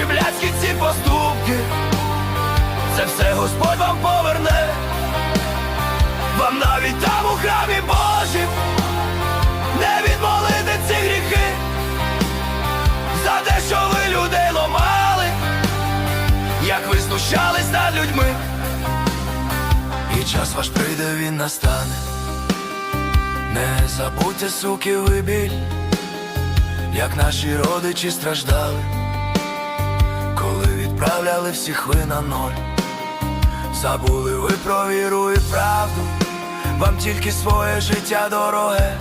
ваші блядські ці поступки. Це все Господь вам поверне, вам навіть там у храмі Божім не відмолити ці гріхи, за те, що ви людей ломали, як ви знущались над людьми, і час ваш прийде, він настане. Не забудьте, суки, ви біль, як наші родичі страждали відправляли всіх ви на ноль, забули ви про віру і правду, вам тільки своє життя дороге,